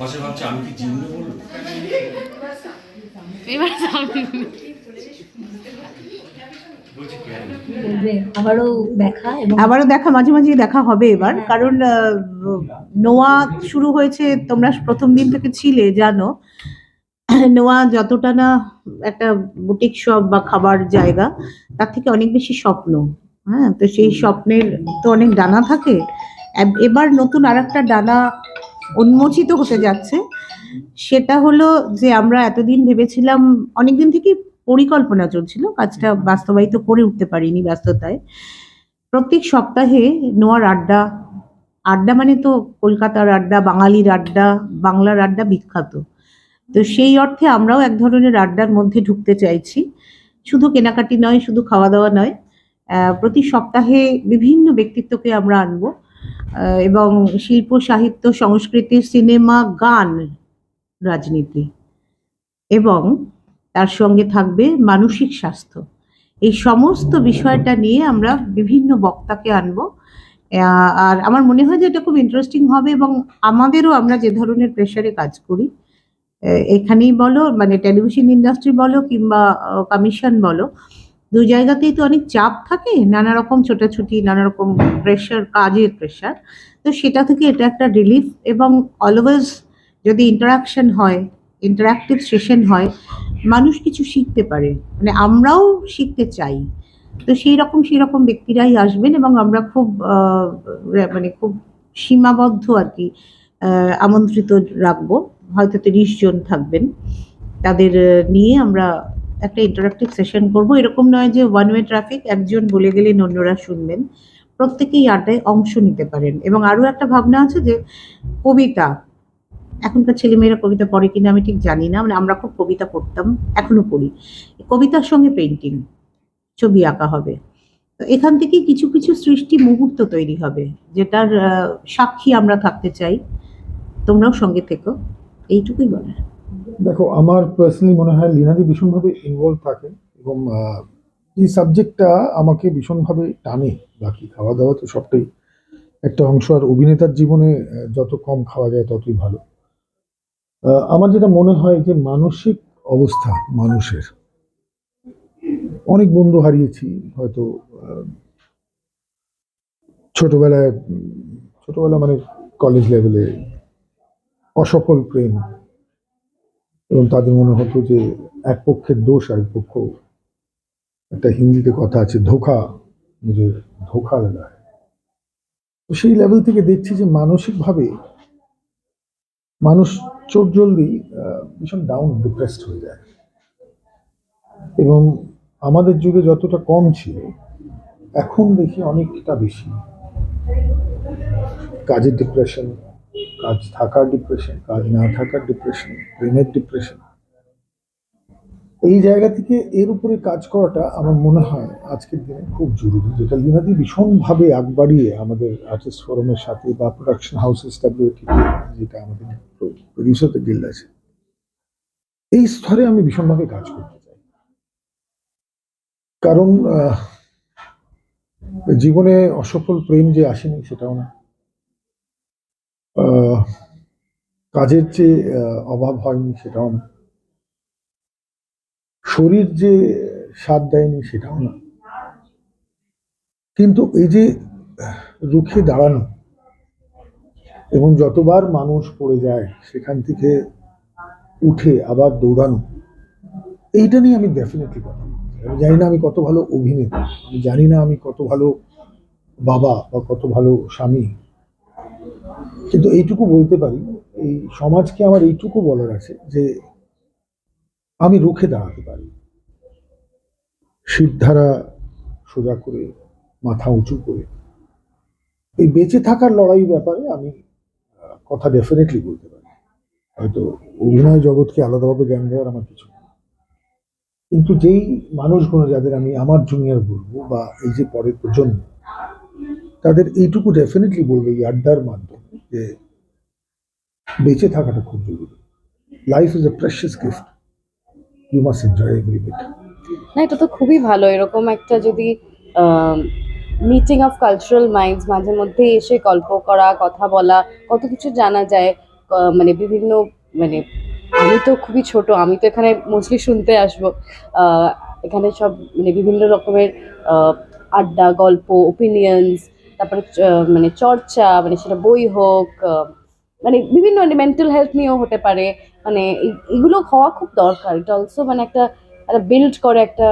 পাশে ভাবছে আমি কি বলব? এবার আবারও দেখা আবারও দেখা মাঝে মাঝে দেখা হবে এবার। কারণ নোয়া শুরু হয়েছে তোমরা প্রথম দিন থেকে ছিলে জানো। নোয়া যতটা না একটা বুটিক শপ বা খাবার জায়গা তার থেকে অনেক বেশি স্বপ্ন। হ্যাঁ তো সেই স্বপ্নের তো অনেক ডানা থাকে। এবার নতুন আর একটা ডানা উন্মোচিত হতে যাচ্ছে। সেটা হলো যে আমরা এতদিন ভেবেছিলাম, অনেকদিন থেকেই পরিকল্পনা চলছিল, কাজটা বাস্তবায়িত করে উঠতে পারিনি ব্যস্ততায়। প্রত্যেক সপ্তাহে নোয়ার আড্ডা আড্ডা মানে তো কলকাতার আড্ডা, বাঙালির আড্ডা, বাংলার আড্ডা বিখ্যাত। তো সেই অর্থে আমরাও এক ধরনের আড্ডার মধ্যে ঢুকতে চাইছি। শুধু কেনাকাটি নয়, শুধু খাওয়া দাওয়া নয় প্রতি সপ্তাহে বিভিন্ন ব্যক্তিত্বকে আমরা আনব। এবং শিল্প, সাহিত্য, সংস্কৃতি, সিনেমা, গান, রাজনীতি। এবং তার সঙ্গে থাকবে মানসিক স্বাস্থ্য। এই সমস্ত বিষয়টা নিয়ে আমরা বিভিন্ন বক্তাকে আনব। আর আমার মনে হয় যে এটা খুব ইন্টারেস্টিং হবে এবং আমাদেরও আমরা যে ধরনের প্রেশারে কাজ করি এখানেই বলো মানে টেলিভিশন ইন্ডাস্ট্রি বলো কিংবা কমিশন বলো দু জায়গাতেই তো অনেক চাপ থাকে, নানা রকম ছোটাছুটি, নানা রকম প্রেশার কাজের প্রেশার তো সেটা থেকে এটা একটা রিলিফ এবং অলওয়েজ যদি ইন্টারাকশন হয় ইন্টারাক্টিভ সেশন হয়, মানুষ কিছু শিখতে পারে। মানে আমরাও শিখতে চাই। তো সেই রকম সেই রকম ব্যক্তিরাই আসবেন এবং আমরা খুব মানে খুব সীমাবদ্ধ আর কি আমন্ত্রিত রাখব। হয়তো তিরিশ জন থাকবেন। তাদের নিয়ে আমরা একটা ইন্টারাক্টিভ সেশন করব। এরকম নয় যে ওয়ান ওয়ে ট্রাফিক একজন বলে গেলেন অন্যরা শুনবেন। প্রত্যেকেই আড্ডায় অংশ নিতে পারেন। এবং আরও একটা ভাবনা আছে যে কবিতা, এখনকার ছেলেমেয়েরা কবিতা পড়ে কিনা আমি ঠিক জানি না। মানে আমরা খুব কবিতা পড়তাম, এখনও পড়ি। কবিতার সঙ্গে পেন্টিং ছবি আঁকা হবে। তো এখান থেকে কিছু কিছু সৃষ্টি মুহূর্ত তৈরি হবে, যেটার সাক্ষী আমরা থাকতে চাই। তোমরাও সঙ্গে থেকো। এইটুকুই বলার। দেখো, আমার পার্সোনালি মনে হয় লীনাদি ভীষণভাবে ইনভলভ থাকে এবং এই সাবজেক্টটা আমাকে ভীষণভাবে টানে। বাকি খাওয়া দাওয়া তো সবটাই একটা অংশ। আর অভিনেতার জীবনে যত কম খাওয়া যায় ততই ভালো। আমার যেটা মনে হয় যে মানসিক অবস্থা মানুষের। অনেক বন্ধু হারিয়েছি, হয়তো ছোটবেলায় ছোটবেলা মানে কলেজ লেভেলে অসফল প্রেম এবং তাদের মনে হতো যে এক পক্ষের দোষ আর পক্ষ। একটা হিন্দিতে কথা আছে, ধোকা। যে ধোকা লাগা তো সেই লেভেল থেকে দেখছি যে মানসিকভাবে মানুষ চোট জলদি ভীষণ ডাউন ডিপ্রেসড হয়ে যায়। এবং আমাদের যুগে যতটা কম ছিল, এখন দেখি অনেকটা বেশি। কাজের ডিপ্রেশন কাজ থাকার ডিপ্রেশন কাজ না থাকার ডিপ্রেশন প্রেমের ডিপ্রেশন এই জায়গা থেকে এর উপরে কাজ করাটা আমার মনে হয় আজকের দিনে খুব জরুরি, যেটা লিনাদি ভীষণভাবে আগ বাড়িয়ে আমাদের আর্টিস্ট ফোরামের সাথে বা প্রোডাকশন হাউস যেটা আমাদের প্রডিউসারদের গিল্ড আছে। এই স্তরে আমি ভীষণভাবে কাজ করতে চাই। কারণ জীবনে অসফল প্রেম যে আসেনি সেটাও না। কাজের যে অভাব হয়নি সেটাও না শরীর যে স্বাদ দেয়নি সেটাও না কিন্তু এই যে, রুখে দাঁড়ানো এবং যতবার মানুষ পড়ে যায় সেখান থেকে উঠে আবার দৌড়ানো, এইটা নিয়ে আমি ডেফিনেটলি কথা। আমি জানি না আমি কত ভালো অভিনেতা, আমি জানি না আমি কত ভালো বাবা বা কত ভালো স্বামী কিন্তু এইটুকু বলতে পারি, এই সমাজকে আমার এইটুকু বলার আছে যে আমি রুখে দাঁড়াতে পারি। শিরধারা সোজা করে, মাথা উঁচু করে। এই বেঁচে থাকার লড়াই ব্যাপারে আমি কথা ডেফিনেটলি বলতে পারি। হয়তো অভিনয় জগৎকে আলাদাভাবে জ্ঞান দেওয়ার আমার কিছু। কিন্তু যেই মানুষগুলো যাদের আমি আমার জুনিয়র বলব বা এই যে পরের প্রজন্ম তাদের এইটুকু ডেফিনেটলি বলব এই আড্ডার মাধ্যমে যে বেঁচে থাকাটা খুব জরুরি। Life is a precious gift you must enjoy every bit না, এটা তো খুবই ভালো। এরকম একটা যদি মিটিং অফ কালচারাল মাইন্ডস মাঝে মধ্যে এসে গল্প করা, কথা বলা, কত কিছু জানা যায় মানে বিভিন্ন মানে আমি তো খুবই ছোট, আমি তো এখানে মোস্টলি শুনতে আসব। এখানে সব মানে বিভিন্ন রকমের আড্ডা, গল্প ওপিনিয়ন্স তারপরে মানে চর্চা মানে সেটা বই হোক মানে বিভিন্ন মানে মেন্টাল হেলথ নিয়েও হতে পারে। মানে এগুলো হওয়া খুব দরকার। এটা অলসো মানে একটা একটা বিল্ড করে একটা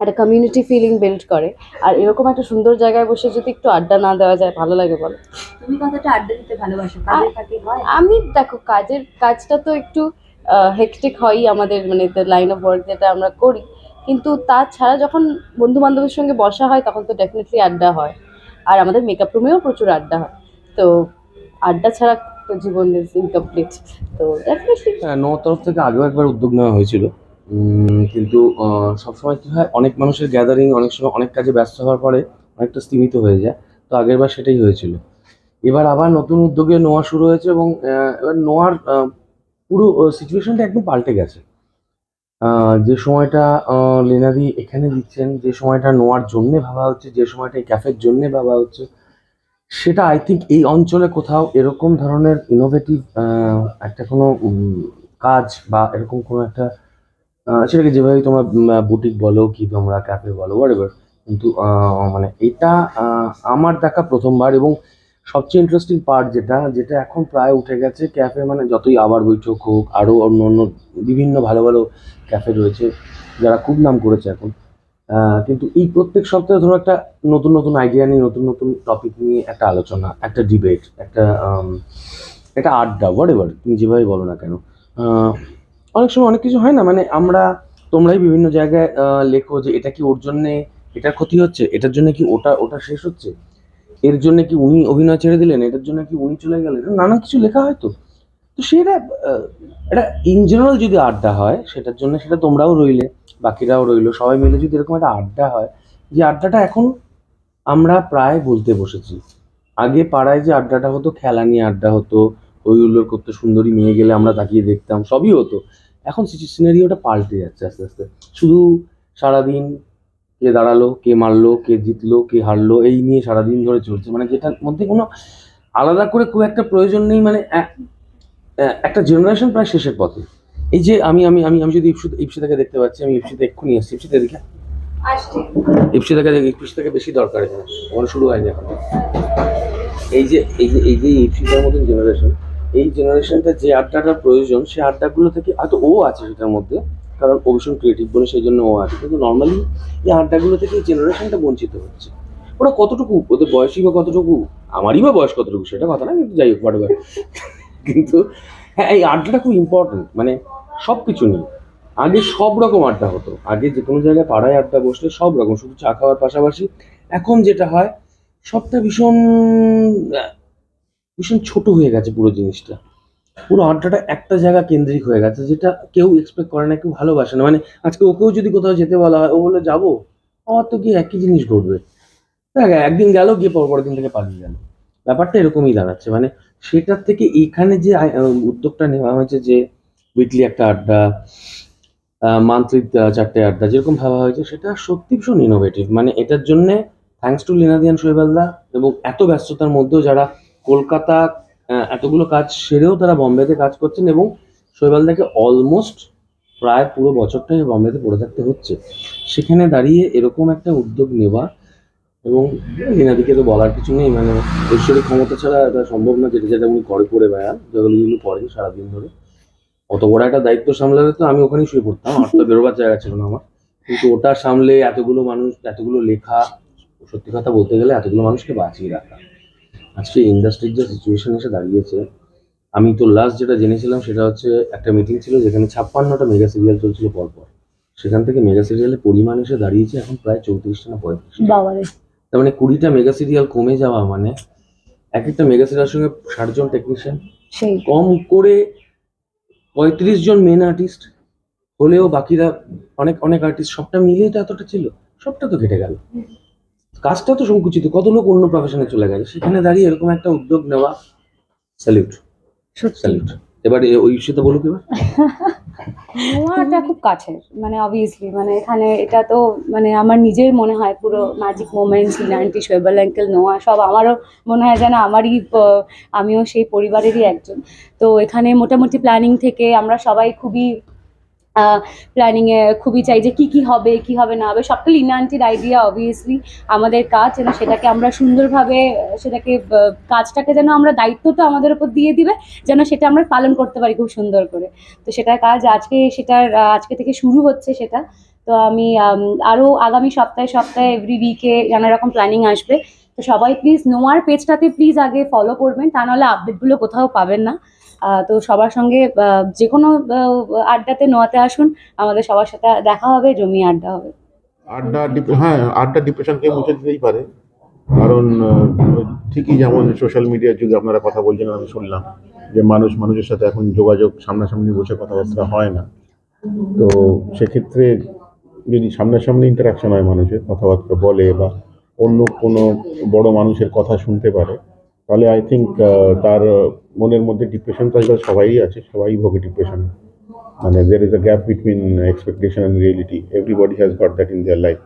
একটা কমিউনিটি ফিলিং বিল্ড করে। আর এরকম একটা সুন্দর জায়গায় বসে যদি একটু আড্ডা না দেওয়া যায় ভালো লাগে বলো। তুমি কতটা আড্ডা দিতে ভালোবাসো। আমি দেখো কাজের কাজটা তো একটু হেকটিক হয়ই আমাদের মানে লাইন অফ ওয়ার্ক যেটা আমরা করি। কিন্তু তাছাড়া যখন বন্ধু বান্ধবের সঙ্গে বসা হয় তখন তো ডেফিনেটলি আড্ডা হয়। আর আমাদের মেকআপ রুমেও প্রচুর আড্ডা হয়। তো আড্ডা ছাড়া তো জীবন ইনকমপ্লিট তো ডেফিনেটলি হ্যাঁ তরফ থেকে আগেও একবার উদ্যোগ নেওয়া হয়েছিল। কিন্তু সবসময় কী হয়, অনেক মানুষের গ্যাদারিং অনেক সময় অনেক কাজে ব্যস্ত হওয়ার পরে অনেকটা স্তীমিত হয়ে যায়। তো আগের বার সেটাই হয়েছিল। এবার আবার নতুন উদ্যোগে নোয়া শুরু হয়েছে এবং এবার নোয়ার পুরো সিচুয়েশনটা একদম পাল্টে গেছে। যে সময়টা লীনাদি এখানে দিচ্ছেন, যে সময়টা নোয়ার জন্যে ভাবা হচ্ছে, যে সময়টা এই ক্যাফের জন্যে ভাবা হচ্ছে, সেটা আই থিঙ্ক এই অঞ্চলে কোথাও এরকম ধরনের ইনোভেটিভ একটা কোনো কাজ বা এরকম কোনো একটা সেটাকে যেভাবে তোমরা বুটিক বলো কি তোমরা ক্যাফে বলো হোয়াট কিন্তু মানে এটা আমার দেখা প্রথমবার এবং সবচেয়ে ইন্টারেস্টিং পার্ট যেটা যেটা এখন প্রায় উঠে গেছে ক্যাফে মানে যতই আবার বৈঠক হোক আরও অন্য অন্য বিভিন্ন ভালো ভালো ক্যাফে রয়েছে যারা খুব নাম করেছে এখন। কিন্তু এই প্রত্যেক সপ্তাহে ধরো একটা নতুন নতুন আইডিয়া নিয়ে, নতুন নতুন টপিক নিয়ে একটা আলোচনা, একটা ডিবেট একটা একটা আড্ডা হোয়াট এভার তুমি যেভাবে বলো না কেন। অনেক সময় অনেক কিছু হয় না মানে আমরা, তোমরাই বিভিন্ন জায়গায় লেখো যে এটা কি ওর জন্যে এটার ক্ষতি হচ্ছে, এটার জন্য কি ওটা ওটা শেষ হচ্ছে। এর জন্য কি উনি অভিনয় ছেড়ে দিলেন? এটার জন্য কি উনি চলে গেলেন? নানা কিছু লেখা হয় তো সেটা এটা ইন জেনারেল যদি আড্ডা হয়, সেটার জন্য সেটা তোমরাও রইলে, বাকিরাও রইল। সবাই মিলে যদি এরকম একটা আড্ডা হয়, যে আড্ডাটা এখন আমরা প্রায় বলতে বসেছি। আগে পাড়ায় যে আড্ডাটা হতো, খেলা নিয়ে আড্ডা হতো হুল্লোড় করতে, সুন্দরী মেয়ে গেলে আমরা তাকিয়ে দেখতাম, সবই হতো। এখন সিনারিওটা পাল্টে যাচ্ছে আস্তে আস্তে। শুধু সারাদিন কে দাঁড়াল কে মারলো কে জিতলো কে হারলো এই নিয়ে সারাদিন ধরে চলছে। মানে যেটার মধ্যে কোনো আলাদা করে খুব একটা প্রয়োজন নেই মানে একটা জেনারেশন প্রায় শেষের পথে। এই যে আমি আমি আমি আমি যদি ইপসু ইপসিতাকে দেখতে পাচ্ছি আমি ইপসিতে এক্ষুনি এসেছি ইপসিতে দেখে ইপসিতাকে দেখে ইপসিতাকে বেশি দরকার এখানে। আমার শুরু হয়নি এখন। এই যে এই যে এই যে ইপসিতার মতন জেনারেশন এই জেনারেশনটা যে আড্ডাটার প্রয়োজন সেই আড্ডাগুলো থেকে হয়তো ও আছে সেটার মধ্যে। কারণ ও ভীষণ ক্রিয়েটিভ বলে সেই জন্য ও আছে। কিন্তু নর্মালি এই আড্ডাগুলো থেকে এই জেনারেশনটা বঞ্চিত হচ্ছে। ওরা কতটুকু? ওদের বয়সই বা কতটুকু? আমারই বা বয়স কতটুকু? সেটা কথা না, কিন্তু যাই হোক বাট কিন্তু হ্যাঁ এই আড্ডাটা খুব ইম্পর্টেন্ট মানে সব কিছু নিয়ে। আগে সব রকম আড্ডা হতো। আগে যে কোনো জায়গায় পাড়ায় আড্ডা বসলে সব রকম। শুধু চা খাওয়ার পাশাপাশি এখন যেটা হয়, সবটা ভীষণ ভীষণ ছোট হয়ে গেছে পুরো জিনিসটা। পুরো আড্ডাটা একটা জায়গা কেন্দ্রিক হয়ে গেছে, যেটা কেউ এক্সপেক্ট করে না, কেউ ভালোবাসে না। মানে আজকে ওকেও যদি কোথাও যেতে বলা হয়, ও বলে যাব? আমার তো গিয়ে একই জিনিস ঘটবে। দেখ, একদিন গেল, গিয়ে পর পরের দিন থেকে পালিয়ে গেল। ব্যাপারটা এরকমই দাঁড়াচ্ছে। মানে সেটার থেকে এইখানে যে উদ্যোগটা নেওয়া হয়েছে যে উইকলি একটা আড্ডা মান্থলি চারটে আড্ডা যেরকম ভাবা হয়েছে, সেটা সত্যি ভীষণ ইনোভেটিভ মানে এটার জন্যে থ্যাঙ্কস টু লিনাদিয়ান শৈবালদা এবং এত ব্যস্ততার মধ্যেও যারা কলকাতা এতগুলো কাজ সেরেও তারা বম্বেতে কাজ করছেন এবং শৈবালদাকে অলমোস্ট প্রায় পুরো বছরটাই বম্বেতে পড়ে থাকতে হচ্ছে। সেখানে দাঁড়িয়ে এরকম একটা উদ্যোগ নেওয়া এবং এনাদিকে তো বলার কিছু নেই মানে ঐশ্বরিক ক্ষমতা ছাড়া এটা সম্ভব না, যেটা যেটা উনি করে করে বেড়ান যেগুলো করেন সারাদিন ধরে। অত বড় একটা দায়িত্ব সামলালে তো আমি ওখানেই শুয়ে পড়তাম, আর তো বেরোবার জায়গা ছিল না আমার। কিন্তু ওটা সামলে এতগুলো মানুষ, এতগুলো লেখা, সত্যি কথা বলতে গেলে এতগুলো মানুষকে বাঁচিয়ে রাখা। আজকে ইন্ডাস্ট্রির যে সিচুয়েশন এসে দাঁড়িয়েছে আমি তো লাস্ট যেটা জেনেছিলাম সেটা হচ্ছে একটা মিটিং ছিল যেখানে ছাপ্পান্নটা মেগা সিরিয়াল চলছিল পরপর। সেখান থেকে মেগা সিরিয়ালের পরিমাণ এসে দাঁড়িয়েছে এখন প্রায় চৌত্রিশটা না পঁয়ত্রিশটা। তার মানে কুড়িটা মেগা সিরিয়াল কমে যাওয়া মানে এক একটা মেগা সিরিয়ালের সঙ্গে ষাট জন টেকনিশিয়ান কম করে পঁয়ত্রিশ জন মেন আর্টিস্ট হলেও বাকিরা অনেক অনেক আর্টিস্ট সবটা মিলিয়ে তো এতটা ছিল সবটা তো কেটে গেল। কাজটা তো সংকুচিত। কত লোক অন্য প্রফেশনে চলে গেছে? সেখানে দাঁড়িয়ে এরকম একটা উদ্যোগ নেওয়া স্যালিউট স্যালিউট এবার ওই সেটা বলুক এবার। নোয়াটা খুব কাছের মানে অবভিয়াসলি মানে এখানে এটা তো মানে আমার নিজের মনে হয় পুরো magic moments aunty Shaibal uncle Noya সব আমারও মনে হয় যেন আমারই আমিও সেই পরিবারেরই একজন। তো এখানে মোটামুটি প্ল্যানিং থেকে আমরা সবাই খুবই প্ল্যানিংয়ে খুবই চাই যে কি কি হবে কি হবে না হবে সবটা লিনা আন্টির আইডিয়া অবভিয়াসলি আমাদের কাজ যেন সেটাকে আমরা সুন্দরভাবে সেটাকে কাজটাকে যেন আমরা দায়িত্বটা আমাদের উপর দিয়ে দিবে যেন সেটা আমরা পালন করতে পারি খুব সুন্দর করে। তো সেটার কাজ আজকে সেটার আজকে থেকে শুরু হচ্ছে সেটা। তো আমি আম, আরও আগামী সপ্তাহে সপ্তাহে এভরি উইকে নানা রকম প্ল্যানিং আসবে। তো সবাই প্লিজ নোয়ার পেজটাতে প্লিজ আগে ফলো করবেন, তা নাহলে আপডেটগুলো কোথাও পাবেন না। তো সবার সঙ্গে যে কোনো আড্ডাতে, নোয়াতে আসুন, আমাদের সবার সাথে দেখা হবে, জমি আড্ডা হবে। আড্ডা হ্যাঁ আড্ডা ডিপ্রেশনকে মুছে দিতেই পারে। কারণ ঠিকই যেমন সোশ্যাল মিডিয়ার যুগে আপনারা কথা বলছেন আমি শুনলাম যে মানুষ মানুষের সাথে এখন যোগাযোগ সামনাসামনি বসে কথাবার্তা হয় না। তো সেক্ষেত্রে যদি সামনাসামনি ইন্টারাকশন হয় মানুষের, কথাবার্তা বলে বা অন্য কোনো বড় মানুষের কথা শুনতে পারে। তাহলে আই থিঙ্ক তার মনের মধ্যে ডিপ্রেশন তো সবাই আছে, সবাই ভোগে ডিপ্রেশন মানে there is a gap between expectation and reality everybody has got that in their life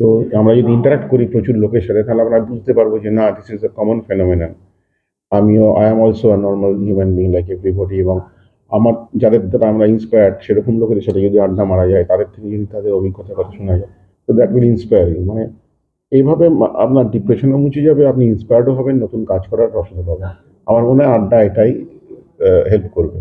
তো আমরা যদি ইন্টারাক্ট করি প্রচুর লোকের সাথে, তাহলে আমরা বুঝতে পারব যে, না this is a common phenomenon আমিও I am also a normal human being like everybody এবং আমার, যাদের দ্বারা আমরা ইন্সপায়ার্ড সেরকম লোকেদের সাথে যদি আড্ডা মারা যায়, তাদের থেকে যদি তাদের অভিজ্ঞতার কথা শোনা যায়, তো দ্যাট উইল ইন্সপায়ার ইউ মানে এইভাবে আপনার ডিপ্রেশনও মুছে যাবে, আপনি ইন্সপায়ার্ডও হবেন, নতুন কাজ করার রসদ পাবেন। আমার মনে হয় আড্ডা এটাই হেল্প করবে।